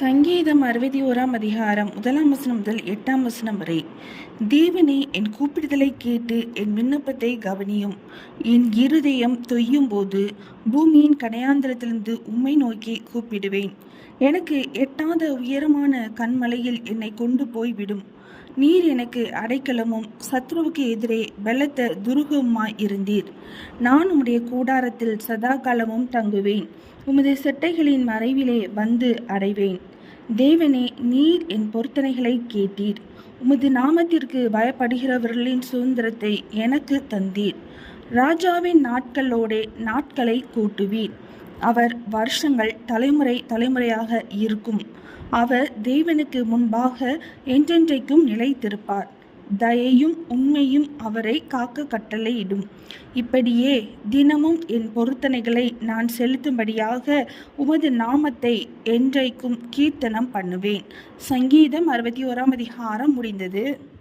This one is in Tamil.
சங்கீதம் அறுபத்தி ஓராம் அதிகாரம் முதலாம் வசனம் முதல் எட்டாம் வசனம் வரை. தேவனே என் கூப்பிடுதலை கேட்டு என் விண்ணப்பத்தை கவனியும். என் இருதயம் தொய்யும் போது பூமியின் கடையாந்திரத்திலிருந்து உம்மை நோக்கி கூப்பிடுவேன். எனக்கு எட்டாத உயரமான கண்மலையில் என்னை கொண்டு போய்விடும். நீர் எனக்கு அடைக்கலமும் சத்ருவுக்கு எதிரே பலத்த துருகமாய் இருந்தீர். நான் உம்முடைய கூடாரத்தில் சதா காலமும் தங்குவேன். உமது செட்டைகளின் மறைவிலே வந்து அடைவேன். தேவனே நீர் என் பொருத்தனைகளை கேட்டீர். உமது நாமத்திற்கு பயப்படுகிறவர்களின் சுதந்திரத்தை எனக்கு தந்தீர். ராஜாவின் நாட்களோடே நாட்களை கூட்டுவீர். அவர் வருஷங்கள் தலைமுறை தலைமுறையாக இருக்கும். அவர் தேவனுக்கு முன்பாக என்றென்றைக்கும் நிலைத்திருப்பார். தயையும் உண்மையும் அவரை காக்க கட்டளையிடும். இப்படியே தினமும் என் பொருத்தனைகளை நான் செலுத்தும்படியாக உமது நாமத்தை என்றைக்கும் கீர்த்தனம் பண்ணுவேன். சங்கீதம் அறுபத்தி ஓராம் அதிகாரம் முடிந்தது.